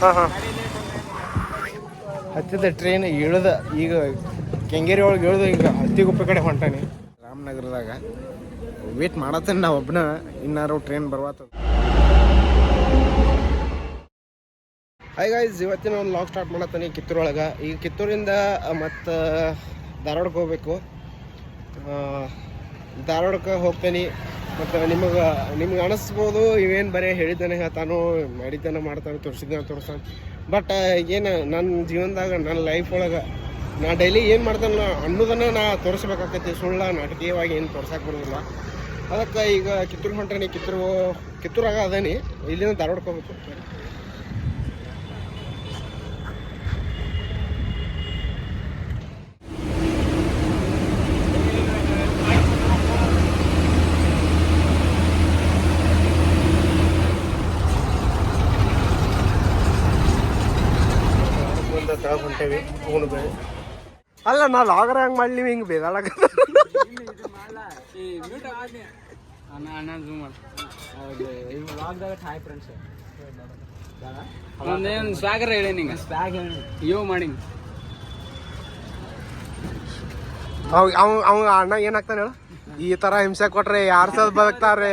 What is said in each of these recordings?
ಹಾಂ ಹಾಂ. ಹತ್ತಿದ ಟ್ರೈನ್ ಇಳ್ದ ಈಗ ಕೆಂಗೇರಿ ಒಳಗೆ ಇಳ್ದು ಈಗ ಹತ್ತಿಗುಪ್ಪೆ ಕಡೆ ಹೊಂಟಾನೆ. ರಾಮನಗರದಾಗ ವೇಟ್ ಮಾಡತ್ತೇನೆ ನಾ ಒಬ್ಬನ ಇನ್ನಾರು ಟ್ರೈನ್ ಬರ್ವಾತ. ಹಾಯ್ ಗಾಯ್ಸ್ ಇವತ್ತಿನ ಒಂದು ಲಾಗ್ ಸ್ಟಾರ್ಟ್ ಮಾಡತ್ತೀನಿ ಕಿತ್ತೂರೊಳಗೆ ಈಗ ಕಿತ್ತೂರಿಂದ ಮತ್ತು ಧಾರವಾಡಕ್ಕೆ ಹೋಗ್ಬೇಕು. ಧಾರವಾಡಕ್ಕೆ ಹೋಗ್ತೀನಿ. ಮತ್ತು ನಿಮಗೆ, ನಿಮ್ಗೆ ಅನಿಸ್ಬೋದು, ಇವೇನು ಬರೀ ಹೇಳಿದ್ದಾನೆ ಹೇಳ್ತಾನು ಮಾಡಿದ್ದಾನೆ ಮಾಡ್ತಾನೆ, ತೋರಿಸಿದ್ದಾನೆ, ತೋರಿಸ್ತಾನೆ. ಬಟ್ ಏನು ನನ್ನ ಜೀವನದಾಗ ನನ್ನ ಲೈಫ್ ಒಳಗೆ, ನಾ ಡೈಲಿ ಏನು ಮಾಡ್ತಾನೆ ಅನ್ನೋದನ್ನು ನಾ ತೋರಿಸ್ಬೇಕಾಕೈತಿ ಸುಳ್ಳ ನಾಟಕೀಯವಾಗಿ ಏನು ತೋರ್ಸಕ್ಕೆ ಬರೋದಿಲ್ಲ. ಅದಕ್ಕೆ ಈಗ ಕಿತ್ತೂರು ಹೊಂಟೇನಿ ಕಿತ್ತೂರು, ಕಿತ್ತೂರಾಗ ಅದೇನಿ. ಇಲ್ಲಿಂದ ಧಾರವಾಡಕ್ಕೆ ಮುಂದೆ ತಳಗ್ ಹೊಂಟೇವಿ ಅಲ್ಲ ನಾ ಲಾಗರ್ ಹಂಗೆ ನೀವು ಹಿಂಗೆ ಒಂದೇನು ಸ್ವಾಗರ ಹೇಳಿ ನಿಂಗೆ. ಸ್ವಾಗ್ ಯೋ ಮಾಡಿ ಅವ ಅವ ಅವ ಅಣ್ಣ ಏನಾಗ್ತಾನೆ ಹೇಳು? ಈ ತರ ಹಿಂಸೆ ಕೊಟ್ರೆ ಯಾರು ಸದ್ ಬದುಕ್ತಾರೆ?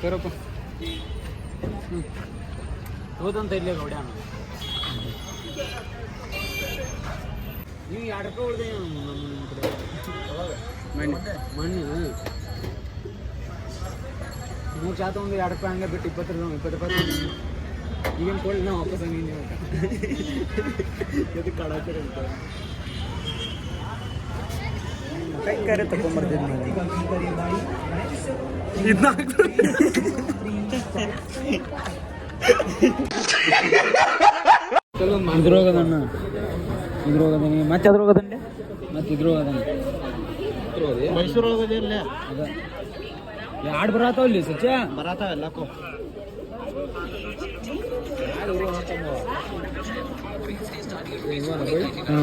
ಬರಪ್ಪ ಹೋದಂತ ಇಲ್ಲೇ ಗೌಡ ನೀವು ಎರಡು ರೂಪಾಯಿ ಉಳಿದೆ ನಮ್ಮ ಕಡೆ ಮಣ್ಣು ಮಣ್ಣು ಮೂರು ಚಾ ತೊಗೊಂಡು ಎರಡು ರೂಪಾಯಿ ಹಂಗೆ ಬಿಟ್ಟು ಇಪ್ಪತ್ತು ರೂಪಾಯಿ ಇಪ್ಪತ್ತು ರೂಪಾಯಿ ಈಗೇನು ಕೊಡಲಿ ನಾವು ವಾಪಸ್ ಹಂಗೆ ನೀವು ಎದಕ್ಕೆ ಕಾಡಾಕ್ತೀರಿ ಅಂತ ಕೈಕಾರೆ ತಗೊಂಡ್ಬರ್ತೀನಿ ಇದ್ರೋಗದಣ್ಣ ಇದ್ರೋಗದನಿ ಮತ್ತೆ ಅದ್ರೋಗದಂಡೆ ಮತ್ತೆ ಇದ್ರೋಗದನಿ ಮೈಸೂರೊಳಗೆ ಇರಲಿ ಅದ ಯಾಡ್ ಬರತ್ತಾವ ಇಲ್ಲಿ ಸಚ್ಚ ಬರತಾವ ಎಲ್ಲಕ್ಕೂ ಹ್ಞೂ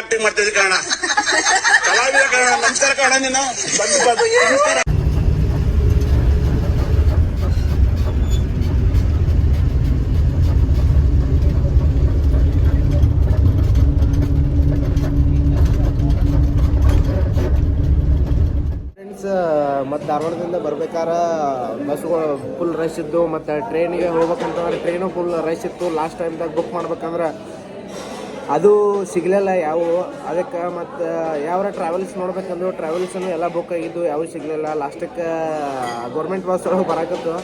ಆಕ್ಟಿಂಗ್ ಮಾಡ್ತಿದ್ದೆ ಕಾರಣ. ಕಲಾವಿದ ಕಾರಣ, ನಮಸ್ಕಾರ ಕಾರಣ ನೀನು. ನಮಸ್ಕಾರ ಮತ್ತು ಧಾರವಾಡದಿಂದ ಬರ್ಬೇಕಾರ ಬಸ್ಗಳು ಫುಲ್ ರಶ್ ಇದ್ದು, ಮತ್ತು ಟ್ರೈನಿಗೆ ಹೋಗ್ಬೇಕಂತಂದ್ರೆ ಟ್ರೈನು ಫುಲ್ ರಶ್ ಇತ್ತು. ಲಾಸ್ಟ್ ಟೈಮ್ದಾಗ ಬುಕ್ ಮಾಡ್ಬೇಕಂದ್ರೆ ಅದು ಸಿಗಲಿಲ್ಲ ಯಾವುವು ಅದಕ್ಕೆ ಮತ್ತು ಯಾವ್ರ ಟ್ರಾವೆಲ್ಸ್ ನೋಡ್ಬೇಕಂದ್ರೆ ಟ್ರಾವೆಲ್ಸನ್ನು ಎಲ್ಲ ಬುಕ್ ಆಗಿದ್ದು ಯಾವೂ ಸಿಗಲಿಲ್ಲ. ಲಾಸ್ಟಕ್ಕೆ ಗೌರ್ಮೆಂಟ್ ಬಸ್ ಒಳಗೆ ಬರಾಕತ್ತು.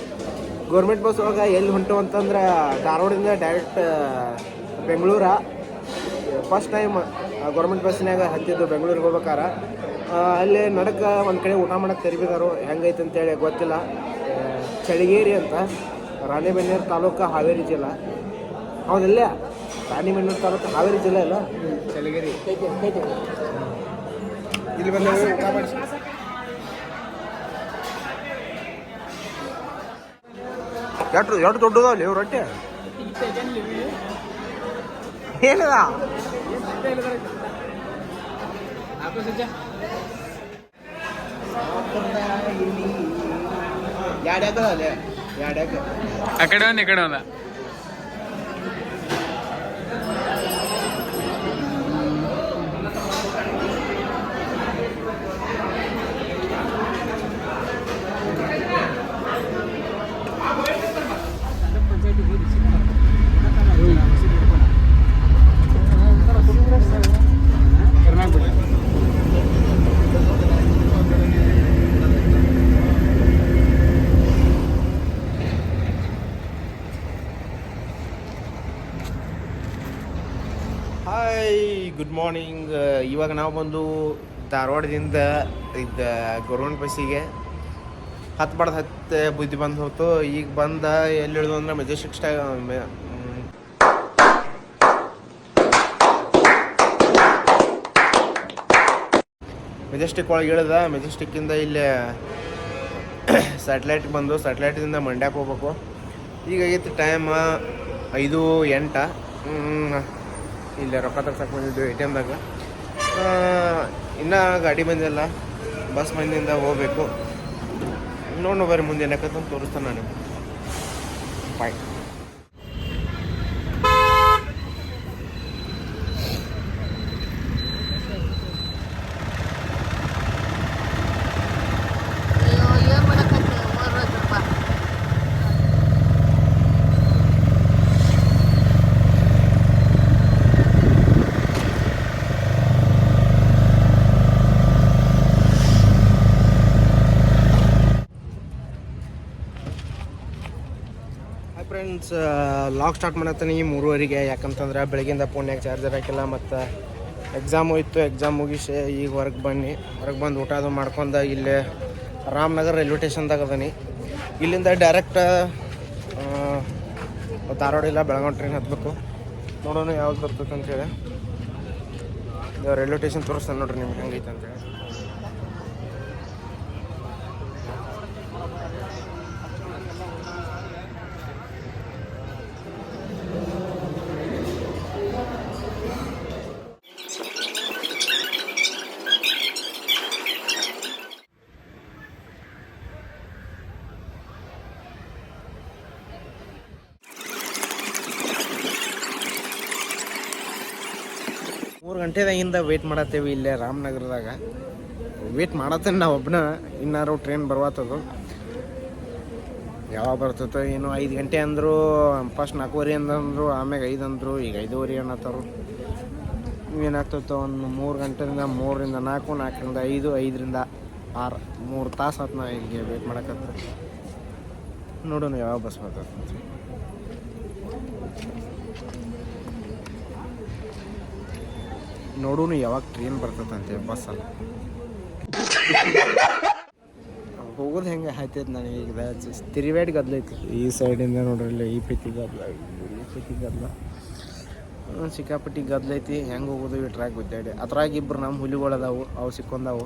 ಗೌರ್ಮೆಂಟ್ ಬಸ್ ಒಳಗೆ ಎಲ್ಲಿ ಹೊಂಟು ಅಂತಂದ್ರೆ ಧಾರವಾಡದಿಂದ direct Bengaluru. First time government ಬಸ್ನಾಗ ಹತ್ತಿದ್ದು ಬೆಂಗಳೂರಿಗೆ ಹೋಗ್ಬೇಕಾರ. ಅಲ್ಲಿ ನಡಕ ಒಂದು ಕಡೆ ಊಟ ಮಾಡಕ್ಕೆ ತೆರಿಬಿದಾರು. ಹೆಂಗೈತೆ ಅಂತೇಳಿ ಗೊತ್ತಿಲ್ಲ. ಚಳಿಗೇರಿ ಅಂತ ರಾಣಿಬೆನ್ನೂರು ತಾಲೂಕು ಹಾವೇರಿ ಜಿಲ್ಲಾ. ಹೌದಲ್ಲ ರಾಣಿಬೆನ್ನೂರು ತಾಲೂಕು ಹಾವೇರಿ ಜಿಲ್ಲೆ ಅಲ್ಲ? ಚಲಗಿರಿ ಇಲ್ಲಿ ಬಂದ ಎಷ್ಟು ಎಷ್ಟು ರೊಟ್ಟೆ? ಎಕರೆ ಅಲ್ಲೇ ಎರಡು ಎಕರೆ ಆ ಕಡೆ ಒಂದು ಈ ಕಡೆ ಒಂದ ಮಾರ್ನಿಂಗ್ ಇವಾಗ ನಾವು ಬಂದು ಧಾರವಾಡದಿಂದ ಇದು ಗೌರ್ಮೆಂಟ್ ಬಸ್ಸಿಗೆ ಹತ್ತು ಬಡ್ದು ಹತ್ತು ಬುದ್ಧಿ ಬಂದು ಹೋಯ್ತು ಈಗ ಬಂದ ಎಲ್ಲಿ ಇಳಿದು ಅಂದ್ರೆ ಮೆಜೆಸ್ಟಿಕ್ ಮ್, ಮೆಜೆಸ್ಟಿಕ್ ಒಳಗೆ ಇಳಿದ ಮೆಜೆಸ್ಟಿಕ್ಕಿಂದ ಇಲ್ಲಿ ಸ್ಯಾಟಲೈಟ್ ಬಂದು ಸ್ಯಾಟ್ಲೈಟಿಂದ ಮಂಡ್ಯಕ್ಕೆ ಹೋಗ್ಬೇಕು. ಈಗ ಆಗೈತಿ ಟೈಮ್ ಐದು ಎಂಟ. ಇಲ್ಲಿ ರೊಕ್ಕ ತರ್ಸಕ್ಕೆ ಬಂದಿದ್ದು ಎ ಟಿ ಎಮ್ದಾಗ ಇನ್ನೂ ಗಾಡಿ ಬಂದಿಲ್ಲ. ಬಸ್ ಬಂದಿಂದ ಹೋಗಬೇಕು. ನೋಡೋ ಬರ್ರಿ ಮುಂದೆ ಏನಕ್ಕಂತ ತೋರಿಸ್ತಾನೆ ನಾನು ಬಾಯ್ ಅಯ್ಯೋ ಏನ್ ಮಾಡಕತ್ತೆ ಓದ್ಬೇಕಪ್ಪ ಹಾಯ್ ಫ್ರೆಂಡ್ಸ್ ಲಾಗ್ ಸ್ಟಾರ್ಟ್ ಮಾಡತ್ತೀನಿ ಮೂರುವರೆಗೆ. ಯಾಕಂತಂದ್ರೆ ಬೆಳಗ್ಗಿಂದ ಫೋನ್ಯಾಗ ಚಾರ್ಜರ್ ಹಾಕಿಲ್ಲ ಮತ್ತು ಎಕ್ಸಾಮ್ ಇತ್ತು ಎಕ್ಸಾಮ್ ಮುಗಿಸಿ ಈಗ ಹೊರಗೆ ಬನ್ನಿ. ಹೊರಗೆ ಬಂದು ಊಟ ಅದು ಮಾಡ್ಕೊಂಡು ಇಲ್ಲೇ ರಾಮನಗರ ರೈಲ್ವೆ ಸ್ಟೇಷನ್ದಾಗ ಅದನಿ. ಇಲ್ಲಿಂದ ಡೈರೆಕ್ಟ್ ಧಾರವಾಡ ಇಲ್ಲ, ಬೆಳಗಾವಿ ಟ್ರೈನ್ ಹತ್ತಬೇಕು ನೋಡೋಣ ಯಾವ್ದು ಬರ್ತೈತೆ ಅಂತೇಳಿ. ರೈಲ್ವೆ ಸ್ಟೇಷನ್ ತೋರಿಸ್ತಾನೆ ನೋಡ್ರಿ ನಿಮ್ಗೆ ಹೆಂಗೈತೆ ಅಂತೇಳಿ. ಮೂರು ಗಂಟೆದಾಗಿಂದ ವೆಯ್ಟ್ ಮಾಡತ್ತೇವೆ ಇಲ್ಲೇ ರಾಮನಗರದಾಗ. ವೆಯ್ಟ್ ಮಾಡತ್ತೇನೆ ನಾವು ಒಬ್ಬನ ಇನ್ನಾರು ಟ್ರೈನ್ ಬರ್ವಾತದು ಯಾವಾಗ ಬರ್ತೈತೋ ಏನು, ಐದು ಗಂಟೆ ಅಂದರು ಫಸ್ಟ್ ನಾಲ್ಕೂವರೆ ಅಂದ್ರು, ಆಮ್ಯಾಗ ಐದು ಅಂದರು, ಈಗ ಐದೂವರೆ ಅನ್ನತ್ತಾರು. ಏನಾಗ್ತೈತೋ ಒಂದು ಮೂರು ಗಂಟೆಯಿಂದ ಮೂರರಿಂದ ನಾಲ್ಕು, ನಾಲ್ಕರಿಂದ ಐದು, ಐದರಿಂದ ಆರು, ಮೂರು ತಾಸು ಆತು ನಾ ಇಲ್ಲಿಗೆ ವೆಯ್ಟ್ ಮಾಡಕತ್ತ ನೋಡೋಣ ಯಾವಾಗ ಬಸ್ ಬರ್ತೈತೆ ನೋಡೋಣ ಯಾವಾಗ ಟ್ರೈನ್ ಬರ್ತದಂತೆ ಅಲ್ಲ. ಹೋಗೋದು ಹೆಂಗೆ ಆಯ್ತೈತೆ ನನಗೆ ಈಗ ತಿರುವೇಟ್ ಗದ್ಲೈತಿ ಈ ಸೈಡಿಂದ ನೋಡ್ರಿ ಈ ಪೈತಿ ಗದ್ಲ. ಈ ಪೈತಿ ಗದ್ಲ. ಸಿಕ್ಕಾಪಟ್ಟಿ ಸಿಕ್ಕಾಪಟ್ಟಿ ಗದ್ಲೈತಿ ಹೆಂಗೆ ಹೋಗೋದು ಈ ಟ್ರ್ಯಾಕ್ ಗುದ್ದಾಡಿ ಅದ್ರಾಗ ಇಬ್ರು ನಮ್ಮ ಹುಲಿಗಳು ಅದಾವು ಅವು ಸಿಕ್ಕೊಂಡವು.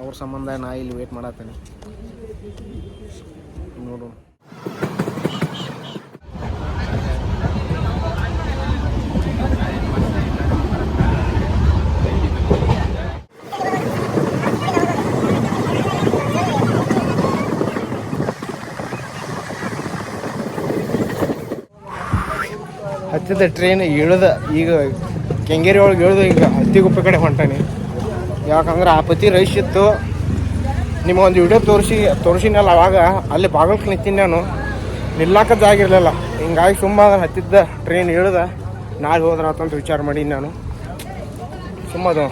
ಅವ್ರ ಸಂಬಂಧ ನಾ ಇಲ್ಲಿ ವೇಟ್ ಮಾಡತ್ತೇನೆ ನೋಡು ಹತ್ತಿದ ಟ್ರೈನ್ ಇಳ್ದ ಈಗ ಕೆಂಗೇರಿ ಒಳಗೆ ಇಳ್ದು ಈಗ ಹತ್ತಿಗುಪ್ಪೆ ಕಡೆ ಹೊಂಟಾನೆ. ಯಾಕಂದ್ರೆ ಆ ಪತಿ ರೈಸ್ ಇತ್ತು. ನಿಮಗೊಂದು ವಿಡಿಯೋ ತೋರಿಸಿ, ತೋರಿಸಿನಲ್ಲ ಅವಾಗ ಅಲ್ಲಿ ಬಾಗಲ್ಕ ನಿಂತೀನಿ ನಾನು. ನಿಲ್ಲಕ್ಕ ಜಾಗ ಇರಲಿಲ್ಲ. ಹಿಂಗಾಗಿ ಸುಮ್ಮ ಹತ್ತಿದ್ದ ಟ್ರೈನ್ ಇಳ್ದ ನಾಳೆ ಹೋದ್ರೆ ಅಂತ ವಿಚಾರ ಮಾಡೀನಿ ನಾನು. ಸುಮ್ಮದು.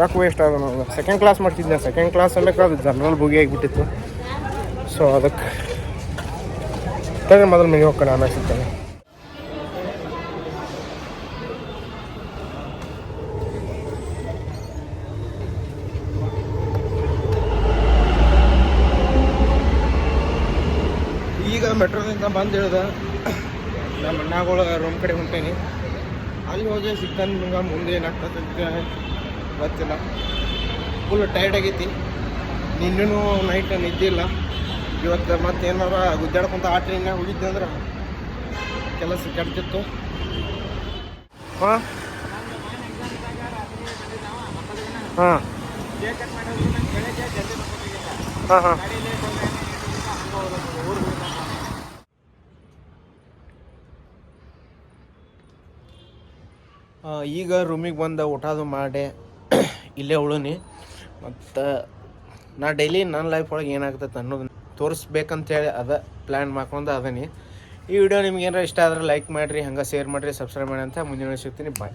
ರೊಕ್ಕ ವೇಸ್ಟ್ ಆದ ನಾನು ಸೆಕೆಂಡ್ ಕ್ಲಾಸ್ ಮಾಡ್ತಿದ್ದೆ ಸೆಕೆಂಡ್ ಕ್ಲಾಸಲ್ಲೇ ಅದು ಜನರಲ್ ಬುಗಿ ಆಗಿಬಿಟ್ಟಿತ್ತು. ಸೊ ಅದಕ್ಕೆ ಮೊದಲು ಮನೆ ಹೋಗ್ಕೊಂಡು ಆಮೇಲೆ ಸಿಗ್ತಾನೆ ಈಗ ಮೆಟ್ರೋದಿಂದ ಬಂದು ಇಳ್ದ ನಮ್ಮ ಅಣ್ಣಗಳ ರೂಮ್ ಕಡೆ ಹೊಂಟೇನಿ. ಅಲ್ಲಿ ಹೋಗಿ ಸಿಗ್ತಾನೆ ನಿಮ್ಗೆ ಮುಂದೆ ಏನಾಗ್ತದೆ ಗೊತ್ತಿಲ್ಲ. ಫುಲ್ ಟೈರ್ಡ್ ಆಗೈತಿ. ನಿನ್ನೂ ನೈಟ್ ನಿದ್ದಿಲ್ಲ ಇವತ್ತು ಮತ್ತೆ ಏನಾರ ಗುದ್ದಾಡ್ಕೊಂತ ಆ ಟ್ರೈನ್ಯಾಗ ಹೋಗಿದ್ದೆ ಅಂದ್ರೆ ಕೆಲಸ ಕೆಡ್ತಿತ್ತು. ಹಾಂ? ಹಾಂ. ಹಾಂ ಹಾಂ. ಈಗ ರೂಮಿಗೆ ಬಂದು ಊಟದು ಮಾಡಿ, ಇಲ್ಲೇ ಉಳುನಿ. ಮತ್ತು ನಾ ಡೈಲಿ ನನ್ನ ಲೈಫ್ ಒಳಗೆ ಏನಾಗ್ತೈತೆ ಅನ್ನೋದು ತೋರಿಸ್ಬೇಕಂತೇಳಿ ಅದ ಪ್ಲ್ಯಾನ್ ಮಾಡ್ಕೊಂಡು ಅದನಿ. ಈ ವಿಡಿಯೋ ನಿಮ್ಗೆ ಏನಾರ ಇಷ್ಟ ಆದ್ರೆ ಲೈಕ್ ಮಾಡಿರಿ, ಹಂಗೆ ಶೇರ್ ಮಾಡಿರಿ ಸಬ್ಸ್ಕ್ರೈಬ್ ಮಾಡಿ ಅಂತ ಮುಂದಿನ ಸಿಗ್ತೀನಿ. ಬಾಯ್